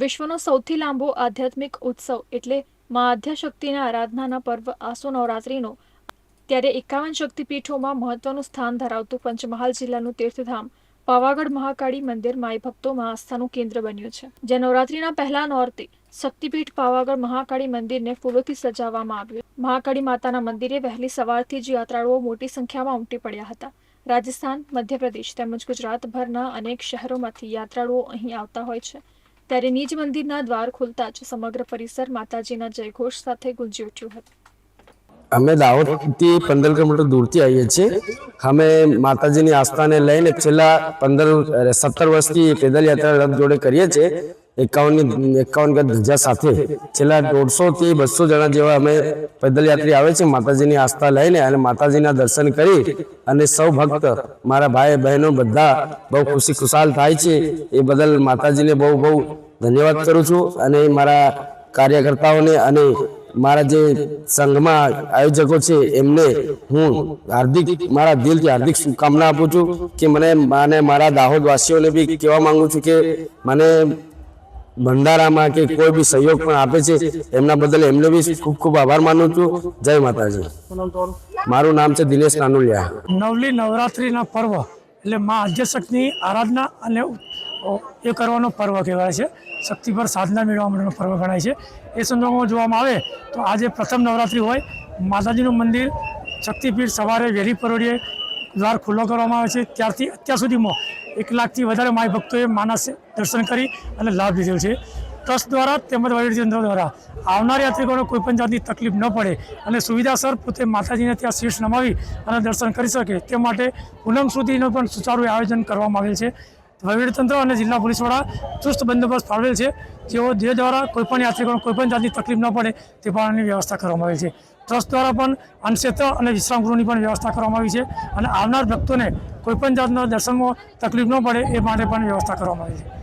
વિશ્વનો સૌથી લાંબો આધ્યાત્મિક ઉત્સવ એટલે મા આદ્યશક્તિના આરાધનાના પર્વ આસો નવરાત્રિનો. ત્યારે એકાવન શક્તિપીઠોમાં મહત્વનું સ્થાન ધરાવતું પંચમહાલ જિલ્લાનું તીર્થધામ પાવાગઢ મહાકાળી મંદિર માઈ ભક્તોમાં આસ્થાનું કેન્દ્ર બન્યું છે. જે નવરાત્રિના પહેલા નોરતે શક્તિપીઠ પાવાગઢ મહાકાળી મંદિરને ફૂલોથી સજાવવામાં આવ્યું. મહાકાળી માતાના મંદિરે વહેલી સવારથી જ યાત્રાળુઓ મોટી સંખ્યામાં ઉમટી પડ્યા હતા. રાજસ્થાન, મધ્યપ્રદેશ તેમજ ગુજરાતભરના અનેક શહેરોમાંથી યાત્રાળુઓ અહીં આવતા હોય છે. ત્યારે નિજ મંદિરના દ્વાર ખુલતા જ સમગ્ર પરિસર માતાજીના જયઘોષ સાથે ગુંજી ઉઠ્યું હતું. અમે દાહોદથી પંદર કિલોમીટર દૂરથી આવીએ છીએ. અમે માતાજીની આસ્થાને લઈને છેલ્લા પંદર, સત્તર વર્ષથી પેદલ યાત્રા રથ જોડે કરીએ છીએ. એકાવનની એકાવન ગજ ધજા સાથે છેલ્લા દોઢસો થી બસો જણા જેવા અમે પેદલ યાત્રી આવે છે, માતાજીની આસ્થા લઈને અને માતાજીના દર્શન કરી અને સૌ ભક્ત, મારા ભાઈ બહેનો બધા બહુ ખુશી ખુશાલ થાય છે. એ બદલ માતાજીને બહુ બહુ ધન્યવાદ કરું છું અને મારા કાર્યકર્તાઓને અને મારા જે સંઘમાં આયોજકો છે, એમને હું હાર્દિક, મારા દિલથી હાર્દિક શુભકામના આપું છું કે મને અને મારા દાહોદવાસીઓને બી કહેવા માંગુ છું કે મને ભંડારામાં કે કોઈ બી સહયોગ પણ આપે છે, એમના બદલ એમને બી ખૂબ ખૂબ આભાર માનું છું. જય માતાજી. મારું નામ છે દિનેશ કાનુલિયા. નવલી નવરાત્રિના પર્વ, એટલે મા આદ્યશક્તિની આરાધના અને એ કરવાનો પર્વ કહેવાય છે. શક્તિ પર સાધના મેળવવા માટેનો પર્વ ગણાય છે. એ સંજોગોમાં જોવામાં આવે તો આજે પ્રથમ નવરાત્રિ હોય. માતાજીનું મંદિર, શક્તિપીઠ સવારે વહેલી પરોડીએ દ્વાર ખુલ્લો કરવામાં આવે છે. ત્યારથી અત્યાર સુધીમાં એક લાખથી વધારે માય ભક્તોએ માનસે દર્શન કરી અને લાભ લીધેલ છે. ટ્રસ્ટ દ્વારા તેમજ વહીવટી તંત્ર દ્વારા આવનાર યાત્રિકોને કોઈપણ જાતની તકલીફ ન પડે અને સુવિધાસર પોતે માતાજીને ત્યાં શીર્ષ નમાવી અને દર્શન કરી શકે તે માટે પૂનમ સુધીનું પણ સુચારું આયોજન કરવામાં આવેલ છે. વહીવટીતંત્ર અને જિલ્લા પોલીસ વડા ચુસ્ત બંદોબસ્ત ફાળવેલ છે. જેઓ જે દ્વારા કોઈપણ યાત્રિકોને કોઈપણ જાતની તકલીફ ન પડે તે પ્રમાણેની વ્યવસ્થા કરવામાં આવી છે. ટ્રસ્ટ દ્વારા પણ અન્નક્ષેત્ર અને વિશ્રામગૃહની પણ વ્યવસ્થા કરવામાં આવી છે અને આવનાર ભક્તોને કોઈપણ જાતના દર્શનમાં તકલીફ ન પડે એ માટે પણ વ્યવસ્થા કરવામાં આવી છે.